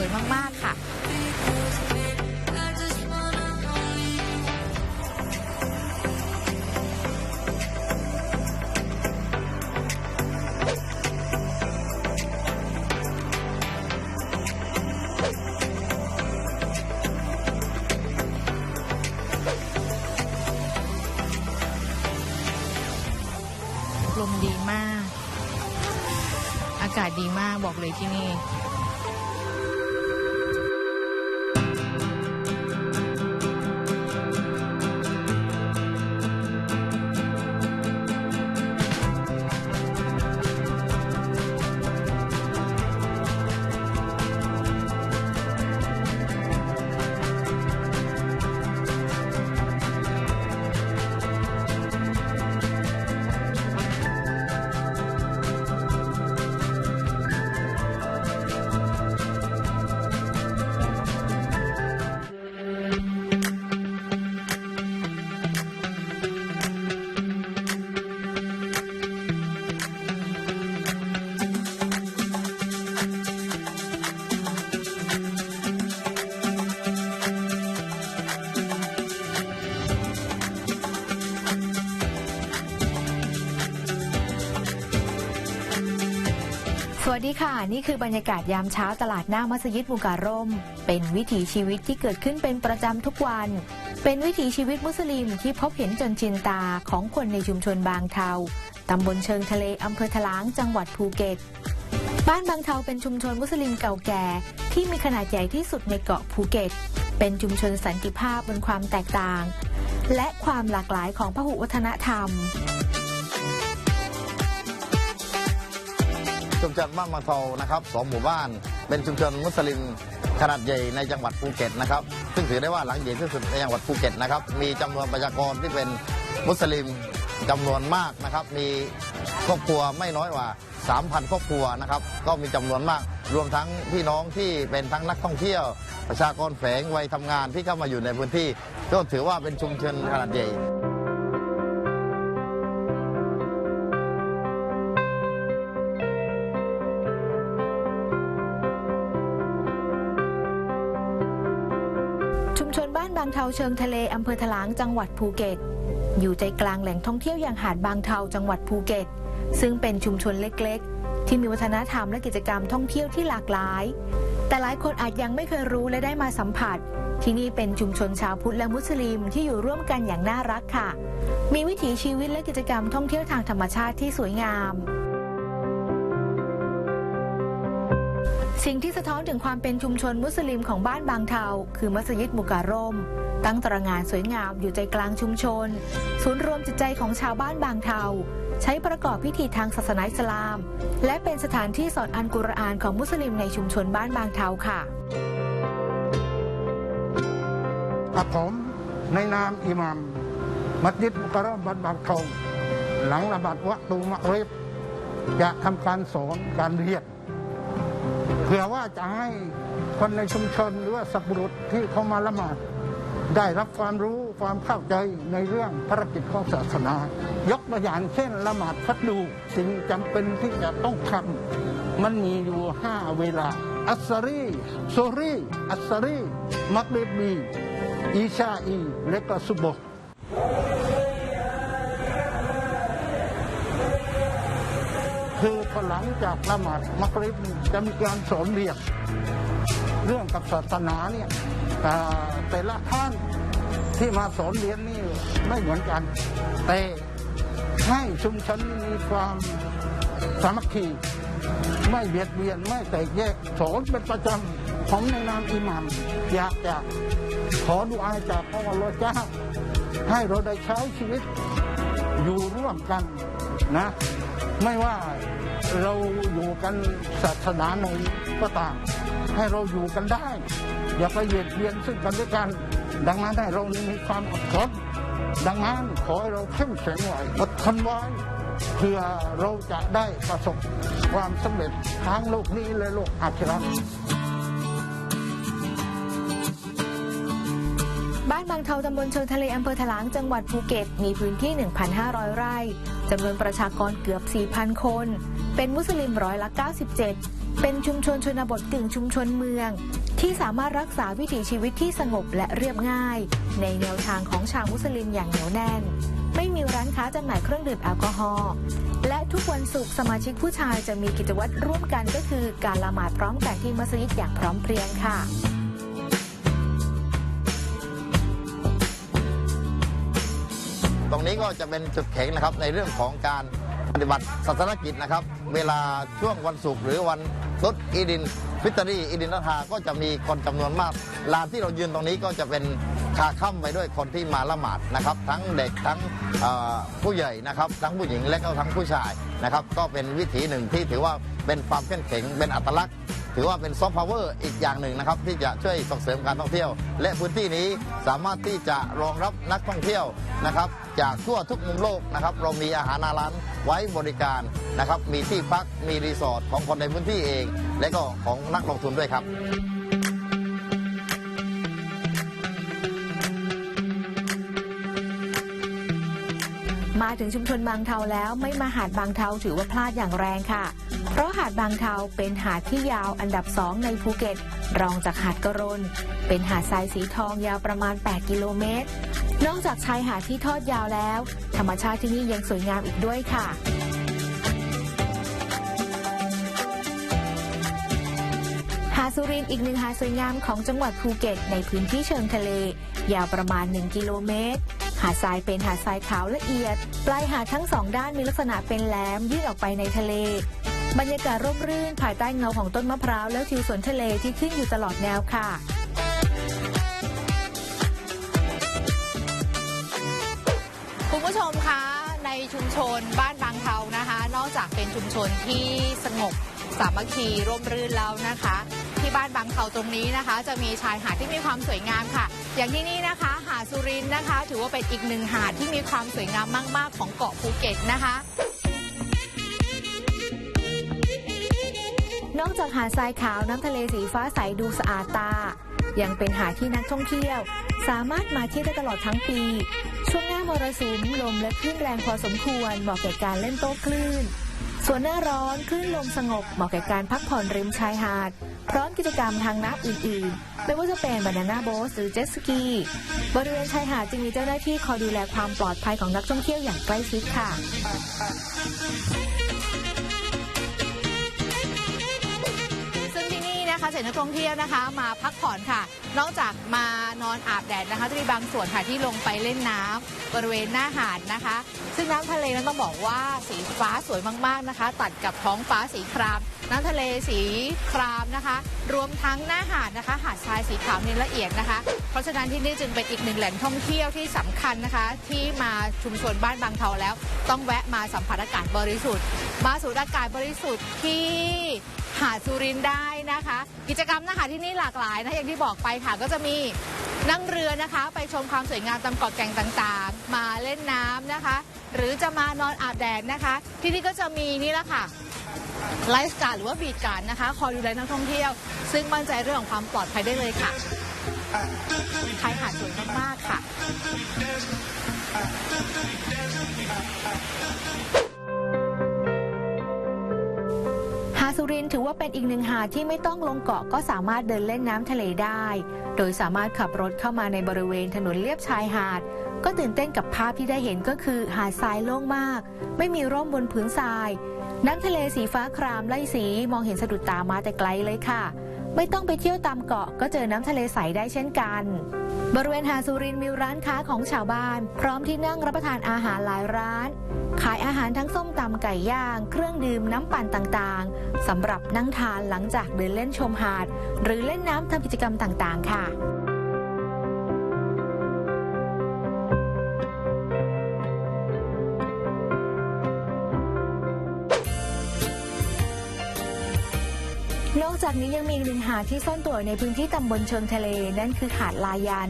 วยมากๆค่ะ วัสดีค่ะ นี่คือบรรยากาศยามเช้าตลาดหน้ามัสยิดมุการ่ม เป็นวิถีชีวิตที่เกิดขึ้นเป็นประจำทุกวัน เป็นวิถีชีวิตมุสลิมที่พบเห็นจนชินตาของคนในชุมชนบางเทาตำบลเชิงทะเลอำเภอทะลางจังหวัดภูเก็ต บ้านบางเทาเป็นชุมชนมุสลิมเก่าแก่ ที่มีขนาดใหญ่ที่สุดในเกาะภูเก็ต เป็นชุมชนสันติภาพบนความแตกต่าง และความหลากหลายของพหุวัฒนธรรม ชุมชนบ้านมาเทานะครับสองหมู่บ้าน เป็นชุมชนมุสลิมขนาดใหญ่ในจังหวัดภูเก็ตนะครับ ซึ่งถือได้ว่าหลังใหญ่ที่สุดในจังหวัดภูเก็ตนะครับ มีจำนวนประชากรที่เป็นมุสลิมจำนวนมากนะครับ มีครอบครัวไม่น้อยกว่า 3,000 ครอบครัวนะครับ ก็มีจำนวนมาก รวมทั้งพี่น้องที่เป็นทั้งนักท่องเที่ยว ประชากรแฝงวัยทำงานที่เข้ามาอยู่ในพื้นที่ ก็ถือว่าเป็นชุมชนขนาดใหญ่ บ้านบางเทาเชิงทะเลอำเภอถลางจังหวัดภูเก็ต อยู่ใจกลางแหล่งท่องเที่ยวอย่างหาดบางเทาจังหวัดภูเก็ต ซึ่งเป็นชุมชนเล็กๆ ที่มีวัฒนธรรมและกิจกรรมท่องเที่ยวที่หลากหลาย แต่หลายคนอาจยังไม่เคยรู้และได้มาสัมผัส ที่นี่เป็นชุมชนชาวพุทธและมุสลิมที่อยู่ร่วมกันอย่างน่ารักค่ะ มีวิถีชีวิตและกิจกรรมท่องเที่ยวทางธรรมชาติที่สวยงาม สิ่งที่สะท้อนถึงความเป็นชุมชนมุสลิมของบ้านบางเทา คือมัสยิดมุการ่ม ตั้งตระหงานสวยงามอยู่ใจกลางชุมชน ศูนย์รวมจิตใจของชาวบ้านบางเทา ใช้ประกอบพิธีทางศาสนาอิสลาม และเป็นสถานที่สอนอันกุรอานของมุสลิมในชุมชนบ้านบางเทาค่ะผมในนามอิหมัมมัสยิดมุกะรอมบันบางเทองหลังระบาดวะตูมะเรบจะทำการสอนการเรียน เพื่อว่าจะให้คนในชุมชนหรือว่าสัตว์บุรุษที่เขามาละหมาดได้รับความรู้ความเข้าใจในเรื่องภารกิจของศาสนา ยกตัวอย่างเช่นละหมาดฟัดดูสิ่งจำเป็นที่จะต้องทำมันมีอยู่ห้าเวลา อัสรีโซรีอัสรีมักริบี อีชาอี และก็ซุบฮ์ คือพอหลังจากละหมาดมักริบจะมีการสอนเรียนเรื่องกับศาสนาเนี่ยแต่ละท่านที่มาสอนเรียนนี่ไม่เหมือนกัน แต่ให้ชุมชนมีความสามัคคีไม่เบียดเบียนไม่แตกแยกสอนเป็นประจำผมในนามอิหมัมอยากจะขอดุอาจากพระวรเจ้า ให้เราได้ใช้ชีวิตอยู่ร่วมกันนะ ไม่ว่า เราอยู่กันศาสนาไหนก็ตามให้เราอยู่กันได้ อย่าไปเบียดเบียนซึ่งกันและกัน ดังนั้นให้เรามีความอดทนดังนั้นขอให้เราเข้มแข็งไว้อดทนไว้เพื่อเราจะได้ประสบความสำเร็จทั้งโลกนี้และโลกอาคิเราะห์บ้านบางเทาตำบลเชิงทะเลอำเภอถลางจังหวัดภูเก็ต มีพื้นที่ 1,500 ไร่จำนวนประชากรเกือบ 4,000 คน เป็นมุสลิมร้อยละ 97 เป็นชุมชนชนบทกึ่งชุมชนเมือง ที่สามารถรักษาวิถีชีวิตที่สงบและเรียบง่าย ในแนวทางของชาวมุสลิมอย่างเหนียวแน่น ไม่มีร้านค้าจำหน่ายเครื่องดื่มแอลกอฮอล์และทุกวันศุกร์สมาชิกผู้ชายจะมีกิจวัตรร่วมกันก็คือการละหมาดพร้อมกันที่มัสยิดอย่างพร้อมเพรียงค่ะ รงนี้ก็จะเป็นจุดแข็งนะครับในเรื่องของการปฏิบัติศาสนกิจนะครับ เวลาช่วงวันศุกร์หรือวันตุดอีดินฟิตรีอีดินรัฐาก็จะมีคนจำนวนมาก ลานที่เรายืนตรงนี้ก็จะเป็นคาค่ำไปด้วยคนที่มาละหมาดนะครับ ทั้งเด็กทั้งผู้ใหญ่นะครับทั้งผู้หญิงและก็ทั้งผู้ชายนะครับ ก็เป็นวิถีหนึ่งที่ถือว่าเป็นความเข้มแข็งเป็นอัตลักษณ์ ถือว่าเป็นซอฟต์พาวเวอร์อีกอย่างหนึ่งนะครับ ที่จะช่วยส่งเสริมการท่องเที่ยว และพื้นที่นี้สามารถที่จะรองรับนักท่องเที่ยวนะครับ จากทั่วทุกมุมโลกนะครับ เรามีอาหารอาร้านไว้บริการนะครับ มีที่พักมีรีสอร์ทของคนในพื้นที่เอง และก็ของนักลงทุนด้วยครับมาถึงชุมชนบางเทาแล้วไม่มาหาดบางเทาถือว่าพลาดอย่างแรงค่ะ เพราะหาดบางเทาเป็นหาดที่ยาวอันดับสองในภูเก็ต รองจากหาดกระรน เป็นหาดทรายสีทองยาวประมาณ 8 กิโลเมตร นอกจากชายหาดที่ทอดยาวแล้ว ธรรมชาติที่นี่ยังสวยงามอีกด้วยค่ะหาดสุรินอีกหนึ่งหาดสวยงามของจังหวัดภูเก็ต ในพื้นที่เชิงทะเล ยาวประมาณ 1 กิโลเมตร หาดทรายเป็นหาดทรายขาวละเอียด ปลายหาดทั้งสองด้านมีลักษณะเป็นแหลมยื่นออกไปในทะเล บรรยากาศร่มรื่นภายใต้เงาของต้นมะพร้าวแล้วทิวสวนทะเลที่ขึ้นอยู่ตลอดแนวค่ะคุณผู้ชมคะในชุมชนบ้านบางเทานะคะ นอกจากเป็นชุมชนที่สงบสามัคคีร่มรื่นแล้วนะคะ ที่บ้านบางเทาตรงนี้นะคะ จะมีชายหาดที่มีความสวยงามค่ะ อย่างที่นี่นะคะ หาดสุรินนะคะ ถือว่าเป็นอีกหนึ่งหาดที่มีความสวยงามมาก ๆ ของเกาะภูเก็ตนะคะ นอกจากหาดทรายขาวน้ำทะเลสีฟ้าใสดูสะอาดตา ยังเป็นหาดที่นักท่องเที่ยว สามารถมาเที่ยวได้ตลอดทั้งปี ช่วงหน้ามรสุมลมและคลื่นแรงพอสมควรเหมาะแก่การเล่นโต้คลื่น ส่วนหน้าร้อนคลื่นลมสงบเหมาะแก่การพักผ่อนริมชายหาด พร้อมกิจกรรมทางน้ำอื่นๆ ไม่ว่าจะเป็นบานาน่าโบ๊ทหรือเจ็ตสกี บริเวณชายหาดจึงมีเจ้าหน้าที่คอยดูแลความปลอดภัยของนักท่องเที่ยวอย่างใกล้ชิดค่ะ สร็จนักท่องเที่ยวนะคะ มาพักผ่อนค่ะ นอกจากมานอนอาบแดดนะคะ จะมีบางส่วนค่ะที่ลงไปเล่นน้ำบริเวณหน้าหาดนะคะ ซึ่งน้ำทะเลนั้นต้องบอกว่าสีฟ้าสวยมากๆนะคะ ตัดกับท้องฟ้าสีคราม น้ำทะเลสีครามนะคะ รวมทั้งหน้าหาดนะคะ หาดทรายสีขาวเนียนละเอียดนะคะ เพราะฉะนั้นที่นี่จึงเป็นอีกหนึ่งแหล่งท่องเที่ยวที่สำคัญนะคะ ที่มาชุมชนบ้านบางเทาแล้ว ต้องแวะมาสัมผัสอากาศบริสุทธิ์ มาสูดอากาศบริสุทธิ์ที่หาดสุรินได้ นะคะ กิจกรรมนะคะที่นี่หลากหลายนะอย่างที่บอกไปค่ะ ก็จะมีนั่งเรือนะคะ ไปชมความสวยงามตามเกาะแก่งต่างๆ มาเล่นน้ำนะคะ หรือจะมานอนอาบแดดนะคะ ที่นี่ก็จะมีนี่แหละค่ะไลฟ์การ์ดหรือว่าบีดการ์ดนะคะคอยดูแลนักท่องเที่ยว ซึ่งมั่นใจเรื่องของความปลอดภัยได้เลยค่ะชายหาดสวยมากๆค่ะ รินทร์ถือว่าเป็นอีกหนึ่งหาดที่ไม่ต้องลงเกาะก็สามารถเดินเล่นน้ำทะเลได้ โดยสามารถขับรถเข้ามาในบริเวณถนนเลียบชายหาด ก็ตื่นเต้นกับภาพที่ได้เห็นก็คือหาดทรายโล่งมาก ไม่มีร่มบนผืนทราย น้ำทะเลสีฟ้าครามไล่สีมองเห็นสะดุดตามาแต่ไกลเลยค่ะ ไม่ต้องไปเที่ยวตามเกาะก็เจอน้ำทะเลใสได้เช่นกัน บริเวณหาดสุรินมีร้านค้าของชาวบ้าน พร้อมที่นั่งรับประทานอาหารหลายร้าน ขายอาหารทั้งส้มตำไก่ย่าง เครื่องดื่มน้ำปั่นต่างๆสำหรับนั่งทานหลังจากเดินเล่นชมหาด หรือเล่นน้ำทำกิจกรรมต่างๆ ค่ะ จากนี้ยังมีอีกหนึ่งหาดที่ซ่อนตัวในพื้นที่ตำบลเชิงทะเล นั่นคือหาดลายัน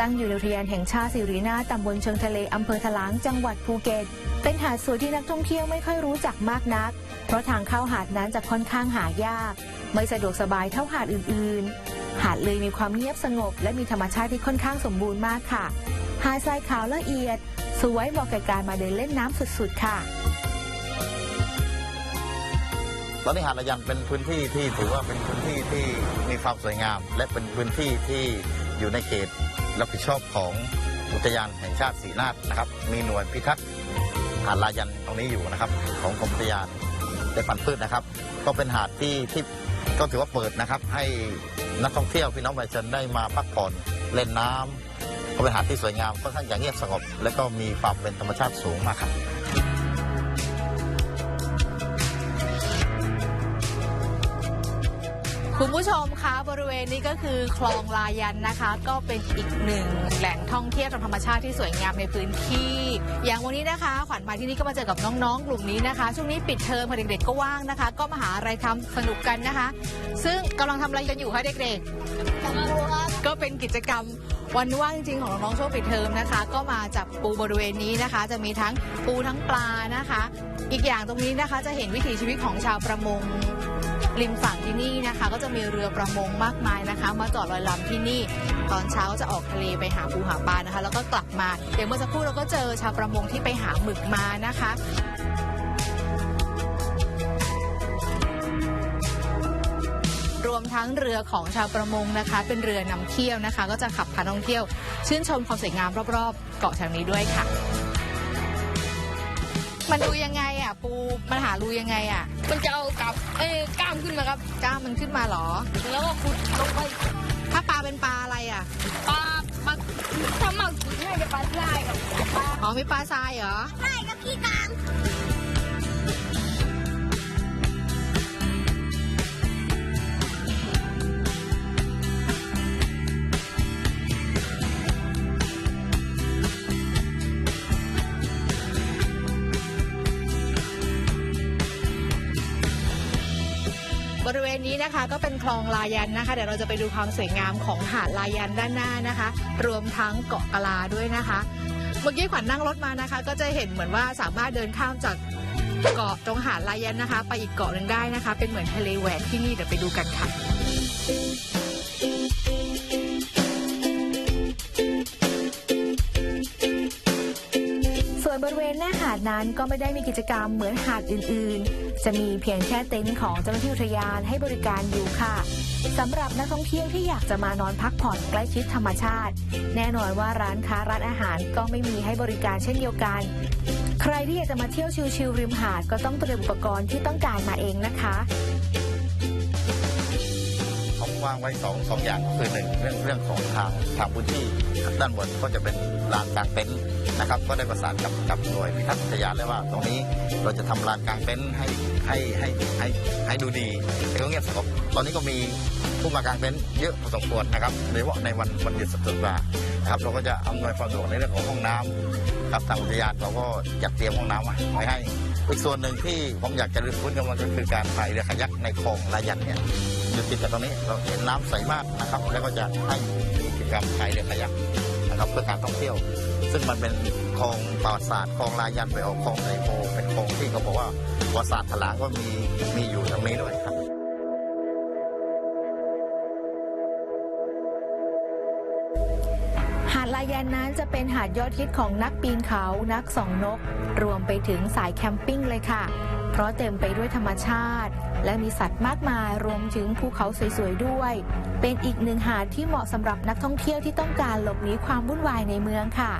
ตั้งอยู่ในอุทยานแห่งชาติสิรินาตำบลเชิงทะเลอำเภอถลางจังหวัดภูเก็ต เป็นหาดสวยที่นักท่องเที่ยวไม่ค่อยรู้จักมากนัก เพราะทางเข้าหาดนั้นจะค่อนข้างหายาก ไม่สะดวกสบายเท่าหาดอื่น ๆ หาดเลยมีความเงียบสงบ และมีธรรมชาติที่ค่อนข้างสมบูรณ์มากค่ะ หาดทรายขาวละเอียด สวยเหมาะแก่การมาเดินเล่นน้ำสุดๆค่ะ อนนี้หาดระยันเป็นพื้นที่ที่ถือว่าเป็นพื้นที่ที่มีความสวยงาม และเป็นพื้นที่ที่อยู่ในเขตรับผิดชอบของอุทยานแห่งชาติสีนาฏนะครับ มีหน่วยพิทักษ์หาดลายันตรงนี้อยู่นะครับ ของกรมอุทยานได้ปันพืชนะครับ ก็เป็นหาดที่ที่ก็ถือว่าเปิดนะครับ ให้นักท่องเที่ยวพี่น้องประชาชนได้มาพักผ่อนเล่นน้ำก็เป็นหาดที่สวยงามค่อนข้างจะเงียบสงบ และก็มีความเป็นธรรมชาติสูงมากครับ คุณผู้ชมคะบริเวณนี้ก็คือคลองลายันนะคะ ก็เป็นอีกหนึ่งแหล่งท่องเที่ยวทางธรรมชาติที่สวยงามในพื้นที่ อย่างวันนี้นะคะขวัญมาที่นี่ก็มาเจอกับน้องๆ กลุ่มนี้นะคะ ช่วงนี้ปิดเทอมค่ะเด็กๆก็ว่างนะคะ ก็มาหาอะไรทำสนุกกันนะคะ ซึ่งกำลังทำอะไรกันอยู่คะเด็กๆก็เป็นกิจกรรมวันว่างจริงๆของน้องๆช่วงปิดเทอมนะคะ ก็มาจับปูบริเวณนี้นะคะ จะมีทั้งปูทั้งปลานะคะ อีกอย่างตรงนี้นะคะจะเห็นวิถีชีวิตของชาวประมง ริมฝั่งที่นี่นะคะ ก็จะมีเรือประมงมากมายนะคะ มาจอดลอยลำที่นี่ ตอนเช้าจะออกทะเลไปหาปูหาปลานะคะ แล้วก็กลับมาอย่างเมื่อสักครู่เราก็เจอชาวประมงที่ไปหาหมึกมานะคะรวมทั้งเรือของชาวประมงนะคะ เป็นเรือนำเที่ยวนะคะ ก็จะขับพาท่องเที่ยว ชื่นชมความสวยงามรอบๆ เกาะแถวนี้ด้วยค่ะ มันดูยังไง อะปูมันหารูยังไงอะ มันจะเอากับเอ้ยกล้ามขึ้นมาครับ กล้ามมันขึ้นมาเหรอ แล้วก็ขุดลงไปถ้าปลาเป็นปลาอะไรอะ ปลาปลาถ้ามากสุดน่าจะปลาทรายครับปลาอ๋อมีปลาทรายเหรอทรายกับขี้กลาง บริเวณนี้นะคะก็เป็นคลองลายันนะคะเดี๋ยวเราจะไปดูความสวยงามของหาดลายันด้านหน้านะคะ รวมทั้งเกาะกะลาด้วยนะคะ เมื่อกี้ขวัญนั่งรถมานะคะ ก็จะเห็นเหมือนว่าสามารถเดินข้ามจากเกาะตรงหาดลายันนะคะ ไปอีกเกาะหนึ่งได้นะคะ เป็นเหมือนทะเลแหวกที่นี่เดี๋ยวไปดูกันค่ะ บริเวณหน้าหาดนั้นก็ไม่ได้มีกิจกรรมเหมือนหาดอื่นๆ จะมีเพียงแค่เต็นท์ของเจ้าหน้าที่อุทยานให้บริการอยู่ค่ะสำหรับนักท่องเที่ยวที่อยากจะมานอนพักผ่อนใกล้ชิดธรรมชาติ แน่นอนว่าร้านค้าร้านอาหารก็ไม่มีให้บริการเช่นเดียวกัน ใครที่อยากจะมาเที่ยวชิลๆริมหาดก็ต้องเตรียมอุปกรณ์ที่ต้องการมาเองนะคะผมวางไว้สองสองอย่างก็คือหนึ่งเรื่องเรื่องของทางทางพื้นที่ด้านบนก็จะเป็นลานกางเต็นท์ นะครับ ก็ได้ประสานกับกับหน่วยพิทักษ์อุทยานแล้วว่า ตรงนี้เราจะทำลานกลางเต็นท์ให้ให้ให้ให้ให้ดูดีแต่ก็เงียบสงบตอนนี้ก็มีผู้มากางเต็นท์เยอะพอสมควรนะครับโดยเฉพาะในวันวันหยุดสุดสัปดาห์นะครับเราก็จะอำนวยความสะดวกในเรื่องของห้องน้ำครับทางอุทยานเราก็จัดเตรียมห้องน้ำไว้ให้อีกส่วนหนึ่งที่ผมอยากจะรื้อฟื้นกันมันก็คือการพายเรือขยักในคลองลายันเนี่ยอยู่ติดกับตรงนี้เราเห็นน้ำใสมากนะครับ แล้วก็จะให้กิจกรรมพายเรือขยักนะครับเพื่อการท่องเที่ยว ซึ่งมันเป็นคลองประวัติศาสตร์คลองลายันไปออกคลองไซโพเป็นคลองที่เขาบอกว่าประวัติศาสตร์ถลางก็มีมีอยู่ตรงนี้ด้วยครับหาดลายันนั้นจะเป็นหาดยอดฮิตของนักปีนเขานักส่องนก รวมไปถึงสายแคมปิ้งเลยค่ะ เพราะเต็มไปด้วยธรรมชาติ และมีสัตว์มากมายรวมถึงภูเขาสวยๆด้วย เป็นอีกหนึ่งหาดที่เหมาะสำหรับนักท่องเที่ยวที่ต้องการหลบหนีความวุ่นวายในเมืองค่ะ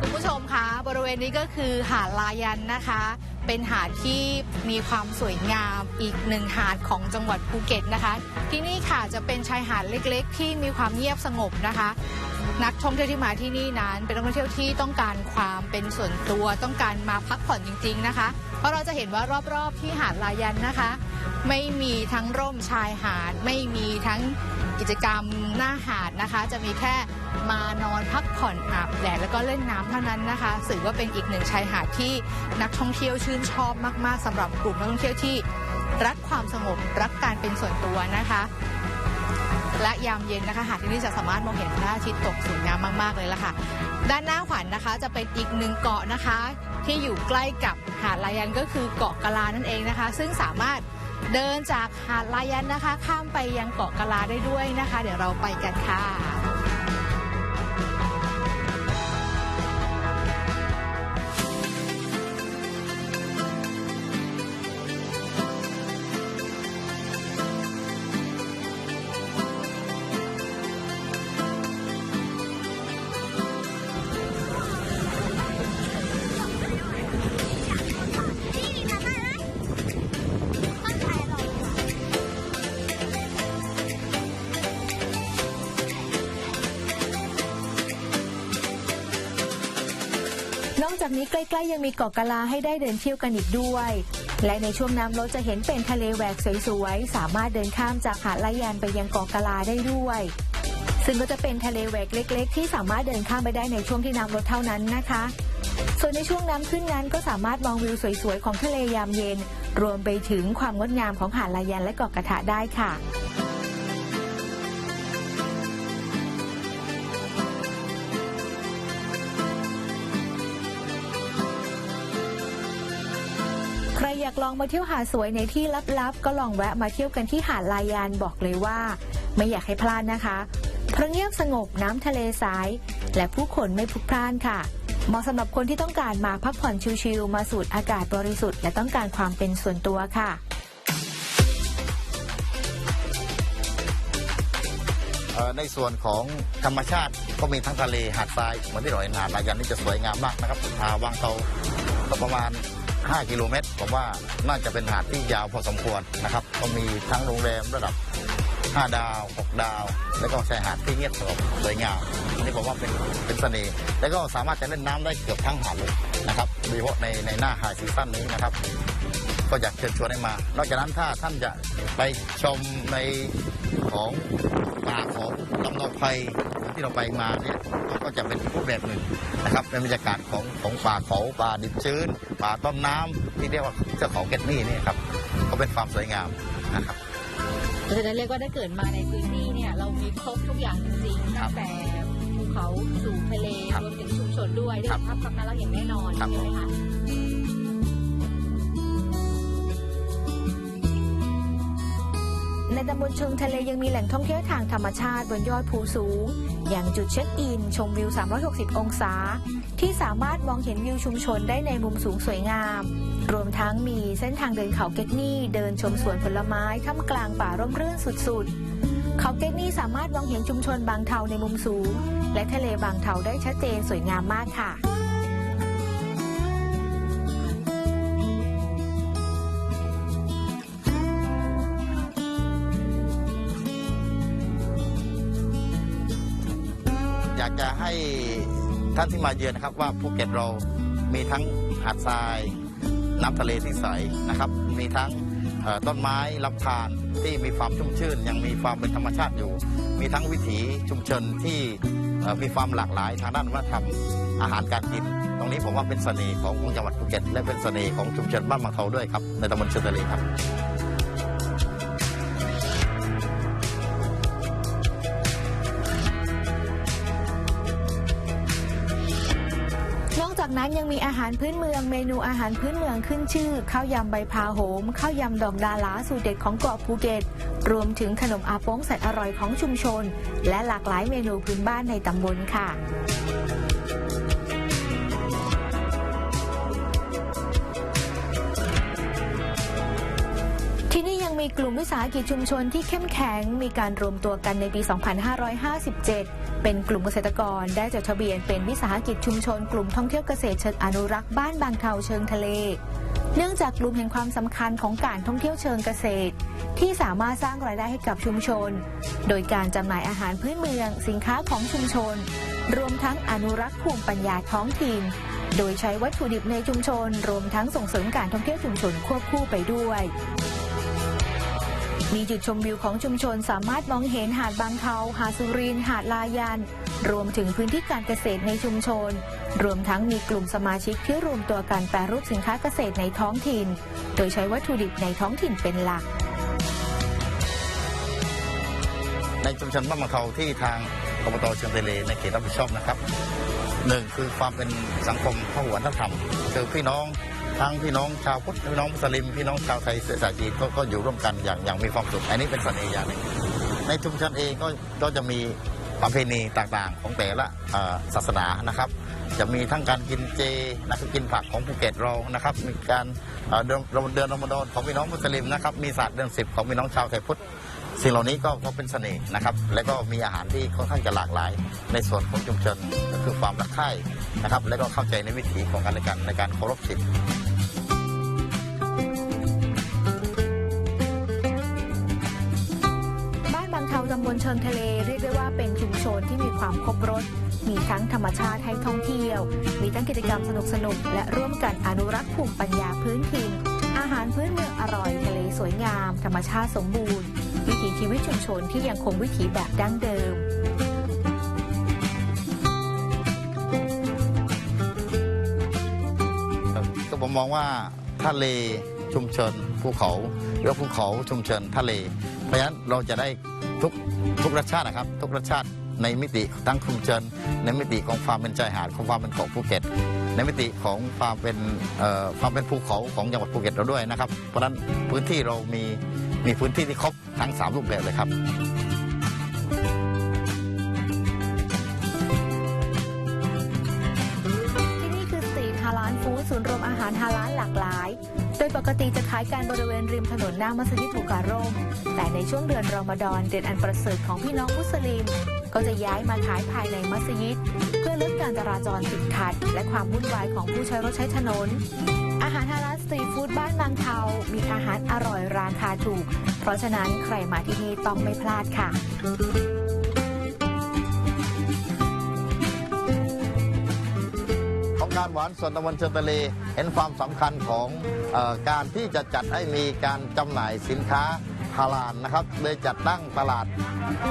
คุณผู้ชมคะบริเวณนี้ก็คือหาดลายันนะคะ เป็นหาดที่มีความสวยงามอีกหนึ่งหาดของจังหวัดภูเก็ตนะคะ ที่นี่ค่ะจะเป็นชายหาดเล็กๆ ที่มีความเงียบสงบนะคะ นักท่องเที่ยวที่มาที่นี่นั้น เป็นนักท่องเที่ยวที่ต้องการความเป็นส่วนตัวต้องการมาพักผ่อนจริง ๆนะคะ เพราะเราจะเห็นว่ารอบๆที่หาดลายันนะคะ ไม่มีทั้งร่มชายหาด ไม่มีทั้งกิจกรรมหน้าหาดนะคะ จะมีแค่มานอนพักผ่อนอาบแดดแล้วก็เล่นน้ำเท่านั้นนะคะถือว่าเป็นอีกหนึ่งชายหาดที่นักท่องเที่ยวชื่นชอบมาก ๆสำหรับกลุ่มนักท่องเที่ยวที่รักความสงบรักการเป็นส่วนตัวนะคะ และยามเย็นนะคะหาดที่นี่จะสามารถมองเห็นพระอาทิตย์ตกสวยงามมากๆเลยล่ะค่ะ ด้านหน้าขวัญนะคะ จะเป็นอีกหนึ่งเกาะนะคะ ที่อยู่ใกล้กับหาดลายันก็คือเกาะกะลานั่นเองนะคะ ซึ่งสามารถเดินจากหาดลายันนะคะ ข้ามไปยังเกาะกะลาได้ด้วยนะคะ เดี๋ยวเราไปกันค่ะ นอกจากนี้ใกล้ๆยังมีเกาะกะลาให้ได้เดินเที่ยวกันอีกด้วย และในช่วงน้ำลดจะเห็นเป็นทะเลแหวกสวยๆ สามารถเดินข้ามจากหาดละยานไปยังเกาะกะลาได้ด้วย ซึ่งก็จะเป็นทะเลแหวกเล็ก ๆ ที่สามารถเดินข้ามไปได้ในช่วงที่น้ำลดเท่านั้นนะคะ ส่วนในช่วงน้ำขึ้นนั้นก็สามารถมองวิวสวยๆ ของทะเลยามเย็น รวมไปถึงความงดงามของหาดลายันและเกาะกระทะได้ค่ะ ลองมาเที่ยวหาดสวยในที่ลับๆ ก็ลองแวะมาเที่ยวกันที่หาดลายานบอกเลยว่า ไม่อยากให้พลาดนะคะเพราะเงียบสงบน้ำทะเลใสและผู้คนไม่พลุกพล่านค่ะเหมาะสำหรับคนที่ต้องการมาพักผ่อนชิลๆมาสูดอากาศบริสุทธิ์และต้องการความเป็นส่วนตัวค่ะในส่วนของธรรมชาติก็มีทั้งทะเลหาดทรายเหมือนที่เราเห็นหาดลายันนี่จะสวยงามมากนะครับหาดวางเตาประมาณ 5 กิโลเมตรผมว่าน่าจะเป็นหาดที่ยาวพอสมควรนะครับก็มีทั้งโรงแรมระดับ 5 ดาว 6 ดาว แล้วก็ชายหาดที่เงียบสงบสวยงามนนี้ผมว่าเป็นเป็นเสน่ห์แล้วก็สามารถจะเล่นน้ำได้เกือบทั้งหาดเลยนะครับโดยเฉพาะในในหน้าไฮซีซั่นนี้นะครับ ก็อยากเชิญชวนให้มา นอกจากนั้นถ้าท่านจะไปชมใน ของป่าของลำนองไพรที่เราไปมาเนี่ยก็จะเป็นรูปแบบหนึ่งนะครับเป็นบรรยากาศของของป่าเขาป่าดิบชื้น ป่าต้นน้ำที่เรียกว่าเจ้าเขาเกตนี่เนี่ยครับก็เป็นความสวยงามนะครับเพราะฉะนั้นเรียกว่าถ้าเกิดมาในพื้นที่เนี่ยเรามีครบทุกอย่างจริงๆครัตั้บงแต่ภูเขาสู่ทะเลครับรวมถึงชุมชนด้วยได้ครับภาพคำนั้นเราเห็นแน่นอนครับใช่ไหมคะ ในตำบลเชิงทะเลยังมีแหล่งท่องเที่ยวทางธรรมชาติบนยอดภูสูง อย่างจุดเช็คอิน ชมวิว 360 องศา ที่สามารถมองเห็นวิวชุมชนได้ในมุมสูงสวยงาม รวมทั้งมีเส้นทางเดินเขาเก็กนี่เดินชมสวนผลไม้ท่ามกลางป่าร่มรื่นสุดๆ เขาเก็กนี่สามารถมองเห็นชุมชนบางเทาในมุมสูง และทะเลบางเทาได้ชัดเจนสวยงามมากค่ะากจะให้ท่านที่มาเยือนนะครับ ว่าภูเก็ตเรามีทั้งหาดทรายน้ำทะเลที่ใสนะครับ มีทั้งต้นไม้ลำธารที่มีความชุ่มชื่น ยังมีความเป็นธรรมชาติอยู่ มีทั้งวิถีชุมชนที่มีความหลากหลายทางด้านวัฒนธรรมอาหารการกิน ตรงนี้ผมว่าเป็นเสน่ห์ของจังหวัดภูเก็ต และเป็นเสน่ห์ของชุมชนบ้านบางเทาด้วยครับในตำบลเชิงทะเลครับ นั้นยังมีอาหารพื้นเมืองเมนูอาหารพื้นเมืองขึ้นชื่อข้าวยำใบพาโหมข้าวยำดอกดาลาสูตรเด็ดของเกาะภูเก็ตรวมถึงขนมอาป้งแสนอร่อยของชุมชน และหลากหลายเมนูพื้นบ้านในตำบลค่ะที่นี่ยังมีกลุ่มวิสาหกิจชุมชนที่เข้มแข็งมีการรวมตัวกันในปี 2557 เป็นกลุ่มเกษตรกรได้จดทะเบียนเป็นวิสาหกิจชุมชนกลุ่มท่องเที่ยวเกษตรเชิงอนุรักษ์บ้านบางเทาเชิงทะเล เนื่องจากกลุ่มเห็นความสำคัญของการท่องเที่ยวเชิงเกษตร ที่สามารถสร้างรายได้ให้กับชุมชน โดยการจำหน่ายอาหารพื้นเมือง สินค้าของชุมชน รวมทั้งอนุรักษ์ภูมิปัญญาท้องถิ่น โดยใช้วัตถุดิบในชุมชน รวมทั้งส่งเสริมการท่องเที่ยวชุมชนควบคู่ไปด้วย มีจุดชมวิวของชุมชนสามารถมองเห็นหาดบางเทาหาดสุรินหาดลายัน รวมถึงพื้นที่การเกษตรในชุมชน รวมทั้งมีกลุ่มสมาชิกที่รวมตัวกันแปรรูปสินค้าเกษตรในท้องถิ่น โดยใช้วัตถุดิบในท้องถิ่นเป็นหลัก ในชุมชนบ้านบางเทาที่ทางอบตเชียงทะเลในเขตรับผิดชอบนะครับหนึ่งคือความเป็นสังคมพหุวัฒนธรรมคือพี่น้อง ทั้งพี่น้องชาวพุทธพี่น้องมุสลิมพี่น้องชาวไทยเชื้อสายจีนก็ก็อยู่ร่วมกันอย่างอย่างมีความสุข อันนี้เป็นเสน่ห์อย่างหนึ่งในชุมชนเองก็ก็จะมีประเพณีต่างๆ ของแต่ละศาสนานะครับ จะมีทั้งการกินเจนะครับกินผักของภูเก็ตเรานะครับ มีการเอ่อเดือนเดือนรอมฎอนของพี่น้องมุสลิมนะครับ มีศาสตร์เดือนสิบของพี่น้องชาวไทยพุทธสิ่งเหล่านี้ก็ก็เป็นเสน่ห์นะครับ และก็มีอาหารที่ค่อนข้างจะหลากหลาย ในส่วนของชุมชนก็คือความรักใคร่นะครับ และก็เข้าใจในวิถีของกันและกันในการเคารพสิทธิ เชิงทะเลเรียกได้ว่าเป็นชุมชนที่มีความครบรสมีทั้งธรรมชาติให้ท่องเที่ยว มีทั้งกิจกรรมสนุกๆและร่วมกันอนุรักษ์ภูมิปัญญาพื้นถิ่น อาหารพื้นเมืองอร่อยทะเลสวยงาม ธรรมชาติสมบูรณ์ วิถีชีวิตชุมชนที่ยังคงวิถีแบบดั้งเดิมก็ผมมองว่าทะเลชุมชนภูเขาหรือว่าภูเขาชุมชนทะเล เพราะฉะนั้นเราจะได้ ทุกทุกรสชาตินะครับ ทุกรสชาติในมิติทั้งชุมชนในมิติของความเป็นชายหาดของความเป็นเกาะภูเก็ต ในมิติของความเป็นความเป็นภูเขาของจังหวัดภูเก็ตเราด้วยนะครับ เพราะฉะนั้นพื้นที่เรามีมีพื้นที่ที่ครบทั้งสามรูปแบบเลยครับที่นี่คือสตรีทฮาลานฟู้ดศูนย์รวมอาหารฮาลานหลากหลาย ดยปกติจะขายกันบริเวณริมถนนหน้ามัสยิดบุการ่มแต่ในช่วงเดือนรอมฎอนเดือนอันประเสริฐของพี่น้องมุสลิม ก็จะย้ายมาขายภายในมัสยิด เพื่อลดการจราจรติดขัด และความวุ่นวายของผู้ใช้รถใช้ถนน อาหารฮาลาลสตรีทฟู้ดบ้านบางเทา มีอาหารอร่อยราคาถูก เพราะฉะนั้นใครมาที่นี่ต้องไม่พลาดค่ะ การหวานส่วนตะวันเชิงทะเลเห็นความสำคัญของอการที่จะจัดให้มีการจำหน่ายสินค้า ฮาลาลนะครับโดยจัดตั้งตลาด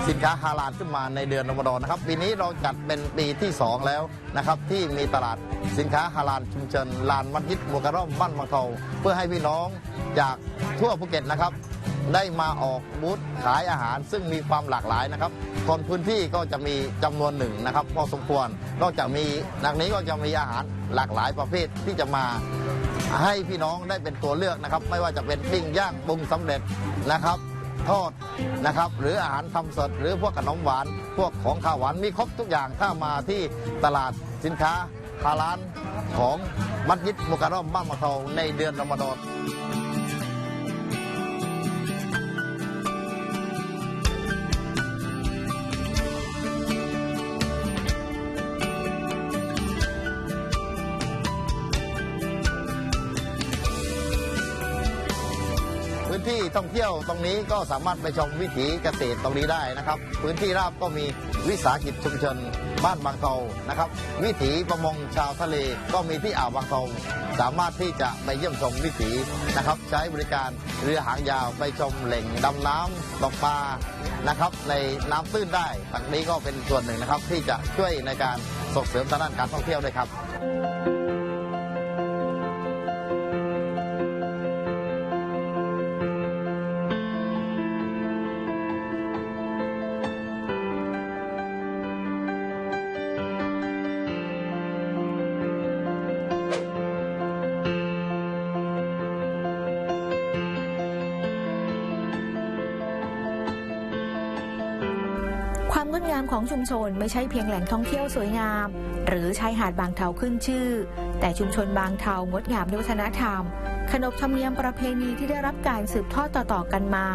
สินค้าฮาลาลขึ้นมาในเดือนรอมฎอนนะครับปีนี้เราจัดเป็นปีที่ 2 แล้วนะครับที่มีตลาดสินค้าฮาลาลชุมชนลานมัสยิดมัวกะร่อมบ้านบางเทาเพื่อให้พี่น้องจากทั่วภูเก็ตนะครับได้มาออกบูธขายอาหารซึ่งมีความหลากหลายนะครับ คนพื้นที่ก็จะมีจำนวนหนึ่งนะครับพอสมควรนอกจากมีนักนี้ก็จะมีอาหารหลากหลายประเภทที่จะมา ให้พี่น้องได้เป็นตัวเลือกนะครับ ไม่ว่าจะเป็นปิ้งย่างปรุงสำเร็จนะครับ ทอดนะครับ หรืออาหารทำสดหรือพวกขนมหวาน พวกของข้าวหวานมีครบทุกอย่างถ้ามาที่ตลาดสินค้าฮาลานของมัสยิดมุการอมบ้านมะเทาในเดือนรอมฎอน ท่องเที่ยวตรงนี้ก็สามารถไปชมวิถีเกษตรตรงนี้ได้นะครับ พื้นที่ราบก็มีวิสาหกิจชุมชนบ้านบางเทานะครับ วิถีประมงชาวทะเลก็มีที่อ่าวบางเทาสามารถที่จะไปเยี่ยมชมวิถีนะครับ ใช้บริการเรือหางยาวไปชมแหล่งดำน้ำตกปลานะครับในน้ำตื้นได้ทางนี้ก็เป็นส่วนหนึ่งนะครับที่จะช่วยในการส่งเสริมทางด้านการท่องเที่ยวด้วยครับ ชุมชนไม่ใช่เพียงแหล่งท่องเที่ยวสวยงาม หรือชายหาดบางเทาขึ้นชื่อ แต่ชุมชนบางเทางดงามด้วยวัฒนธรรม ขนบธรรมเนียมประเพณีที่ได้รับการสืบทอดต่อๆกันมา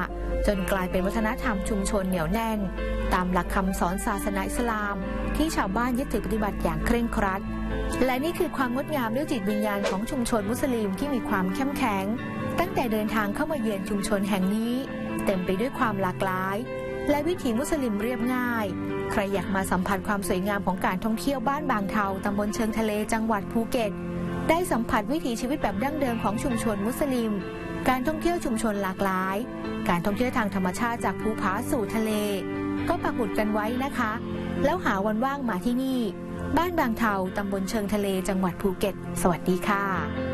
จนกลายเป็นวัฒนธรรมชุมชนเหนียวแน่น ตามหลักคำสอนศาสนาอิสลาม ที่ชาวบ้านยึดถือปฏิบัติอย่างเคร่งครัด และนี่คือความงดงามด้วยจิตวิญญาณของชุมชนมุสลิมที่มีความเข้มแข็ง ตั้งแต่เดินทางเข้ามาเยือนชุมชนแห่งนี้ เต็มไปด้วยความหลากหลาย และวิถีมุสลิมเรียบง่าย ใครอยากมาสัมผัสความสวยงามของการท่องเที่ยวบ้านบางเทาตำบลเชิงทะเลจังหวัดภูเก็ต ได้สัมผัสวิถีชีวิตแบบดั้งเดิมของชุมชนมุสลิม การท่องเที่ยวชุมชนหลากหลาย การท่องเที่ยวทางธรรมชาติจากภูผาสู่ทะเล ก็ปักหมุดกันไว้นะคะ แล้วหาวันว่างมาที่นี่ บ้านบางเทาตำบลเชิงทะเลจังหวัดภูเก็ต สวัสดีค่ะ